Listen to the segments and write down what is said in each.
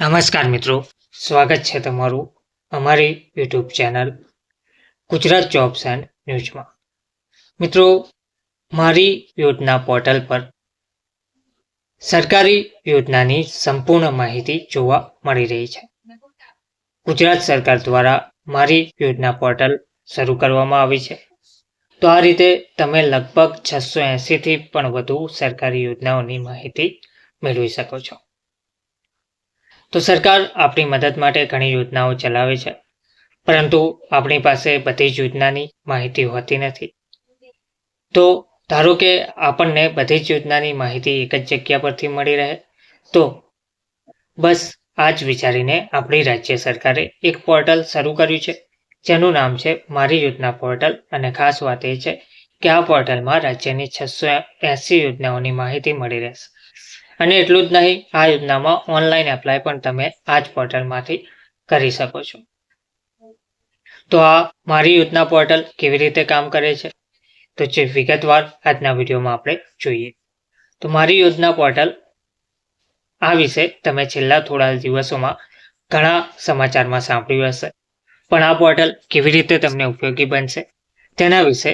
નમસ્કાર મિત્રો, સ્વાગત છે તમારું અમારી YouTube channel Gujarat jobs and ન્યૂઝમાં. મિત્રો, મારી યોજના પોર્ટલ પર સરકારી યોજનાની સંપૂર્ણ માહિતી જોવા મળી રહી છે. ગુજરાત સરકાર દ્વારા મારી યોજના પોર્ટલ શરૂ કરવામાં આવી છે. તો આ રીતે તમે લગભગ છસો એંસીથી પણ વધુ સરકારી યોજનાઓની માહિતી મેળવી શકો છો. તો સરકાર આપણી મદદ માટે ઘણી યોજનાઓ ચલાવે છે. પરંતુ આપણી પાસે બધી જ યોજનાની માહિતી હોતી નથી. તો ધારો કે આપણને બધી જ યોજનાની માહિતી એક જ જગ્યા પરથી મળી રહે, તો બસ આ જ વિચારીને આપણી રાજ્ય સરકારે એક પોર્ટલ શરૂ કર્યું છે. જેનું નામ છે મારી યોજના પોર્ટલ અને ખાસ વાત એ છે કે આ પોર્ટલમાં રાજ્યની છસો એંસી યોજનાઓની માહિતી મળી રહેશે. અને એટલું જ નહીં, આ યોજનામાં ઓનલાઈન એપ્લાય પણ તમે આ જ પોર્ટલમાંથી કરી શકો છો. તો આ મારી યોજના પોર્ટલ કેવી રીતે કામ કરે છે? તો જે વિગતવાર આજના વિડીયોમાં આપણે જોઈએ. તો મારી યોજના પોર્ટલ આ વિશે તમે છેલ્લા થોડા દિવસોમાં ઘણા સમાચારમાં સાંભળ્યું હશે. પણ આ પોર્ટલ કેવી રીતે તમને ઉપયોગી બનશે તેના વિશે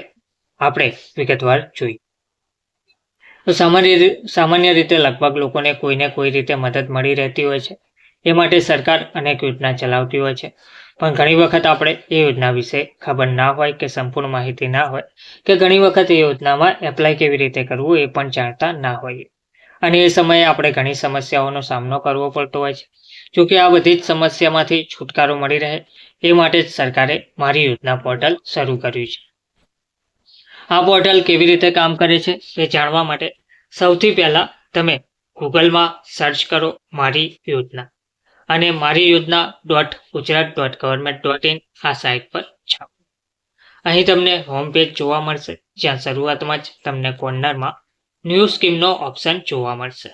આપણે વિગતવાર જોઈએ. તો સામાન્ય સામાન્ય રીતે લગભગ લોકોને કોઈને કોઈ રીતે મદદ મળી રહેતી હોય છે. એ માટે સરકાર અનેક યોજના ચલાવતી હોય છે. પણ ઘણી વખત આપણે એ યોજના વિશે ખબર ના હોય કે સંપૂર્ણ માહિતી ના હોય કે ઘણી વખત એ યોજનામાં એપ્લાય કેવી રીતે કરવું એ પણ જાણતા ના હોઈએ. અને એ સમયે આપણે ઘણી સમસ્યાઓનો સામનો કરવો પડતો હોય છે. જોકે આ બધી જ સમસ્યામાંથી છુટકારો મળી રહે, એ માટે જ સરકારે મારી યોજના પોર્ટલ શરૂ કર્યું છે. આ પોર્ટલ કેવી રીતે કામ કરે છે એ જાણવા માટે સૌથી પહેલાં તમે ગૂગલમાં સર્ચ કરો મારી યોજના. અને મારી યોજના dot Gujarat dot government dot in આ સાઇટ પર જાઓ. અહીં તમને હોમ પેજ જોવા મળશે. જ્યાં શરૂઆતમાં જ તમને કોર્નરમાં ન્યૂ સ્કીમનો ઓપ્શન જોવા મળશે.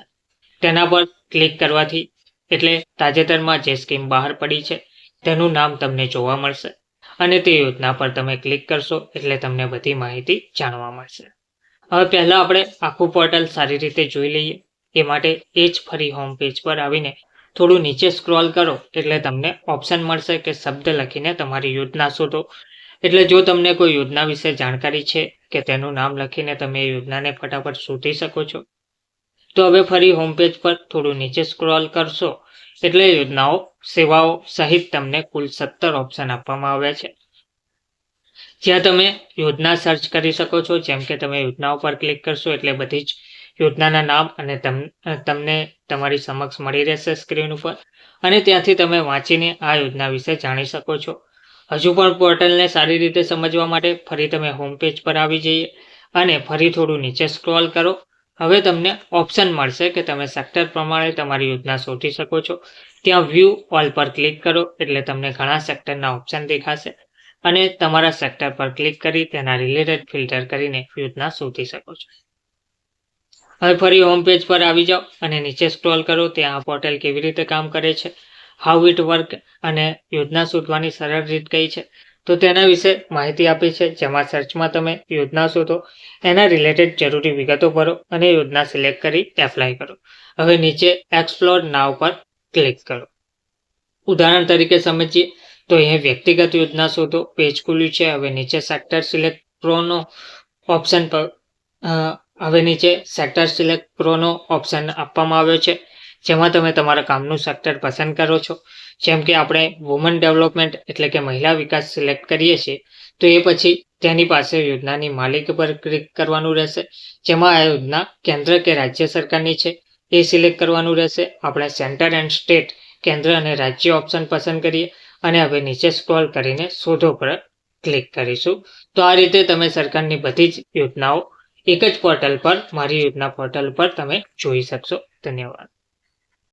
તેના પર ક્લિક કરવાથી એટલે તાજેતરમાં જે સ્કીમ બહાર પડી છે તેનું નામ તમને જોવા મળશે. અને તે યોજના પર તમે ક્લિક કરશો એટલે તમને બધી માહિતી જાણવા મળશે. હવે પહેલાં આપણે આખું પોર્ટલ સારી રીતે જોઈ લઈએ. એ માટે એ જ ફરી હોમ પેજ પર આવીને થોડું નીચે સ્ક્રોલ કરો એટલે તમને ઓપ્શન મળશે કે શબ્દ લખીને તમારી યોજના શોધો. એટલે જો તમને કોઈ યોજના વિશે જાણકારી છે કે તેનું નામ લખીને તમે એ યોજનાને ફટાફટ શોધી શકો છો. તો હવે ફરી હોમ પેજ પર થોડું નીચે સ્ક્રોલ કરશો એટલે યોજનાઓ, સેવાઓ સહિત તમને કુલ સત્તર ઓપ્શન આપવામાં આવ્યા છે. જ્યાં તમે યોજના સર્ચ કરી શકો છો, જેમ કે તમે યોજના ઉપર ક્લિક કરશો એટલે બધી જ યોજનાના નામ અને તમને તમારી સમક્ષ મળી રહેશે સ્ક્રીન ઉપર. અને ત્યાંથી તમે વાંચીને આ યોજના વિશે જાણી શકો છો. હજુ પણ પોર્ટલને સારી રીતે સમજવા માટે ફરી તમે હોમ પેજ પર આવી જઈએ અને ફરી થોડું નીચે સ્ક્રોલ કરો. હવે તમને ઓપ્શન મળશે કે તમે સેક્ટર પ્રમાણે તમારી યોજના શોધી શકો છો. ત્યાં વ્યૂ ઓલ પર ક્લિક કરો, એટલે તમને ઘણા સેક્ટરના ઓપ્શન દેખાશે. અને તમારા સેક્ટર પર ક્લિક કરી તેના રિલેટેડ ફિલ્ટર કરીને યોજના શોધી શકો છો. હવે ફરી હોમ પેજ પર આવી જાઓ અને નીચે સ્ક્રોલ કરો, ત્યાં આ પોર્ટલ કેવી રીતે કામ કરે છે હાઉ ઇટ વર્ક અને યોજના શોધવાની સરળ રીત કઈ છે. તો તેના વિશે માહિતી આપી છે. જેમાં સર્ચમાં તમે યોજના શોધો, એના રિલેટેડ જરૂરી વિગતો ભરો અને યોજના સિલેક્ટ કરી એપ્લાય કરો. હવે નીચે એક્સપ્લોર નાવ પર ક્લિક કરો. ઉદાહરણ તરીકે સમજીએ, તો અહીં વ્યક્તિગત યોજના શોધો પેજ ખુલ્યું છે. હવે નીચે સેક્ટર સિલેક્ટ પ્રોનો ઓપ્શન પર હવે નીચે સેક્ટર સિલેક્ટ પ્રોનો ઓપ્શન આપવામાં આવ્યો છે. જેમાં તમે તમારા કામનું સેક્ટર પસંદ કરો છો. જેમ કે આપણે વુમન ડેવલપમેન્ટ એટલે કે મહિલા વિકાસ સિલેક્ટ કરીએ છીએ, તો એ પછી તેની પાસે યોજનાની માલિક પર ક્લિક કરવાનું રહેશે. જેમાં આ યોજના કેન્દ્ર કે રાજ્ય સરકારની છે, એ સિલેક્ટ કરવાનું રહેશે. આપણે સેન્ટર એન્ડ સ્ટેટ કેન્દ્ર અને રાજ્ય ઓપ્શન પસંદ કરીએ અને હવે નીચે સ્ક્રોલ કરીને શોધો પર ક્લિક કરીશું. તો આ રીતે તમે સરકારની બધી જ યોજનાઓ એક જ પોર્ટલ પર, મારી યોજના પોર્ટલ પર તમે જોઈ શકશો. ધન્યવાદ.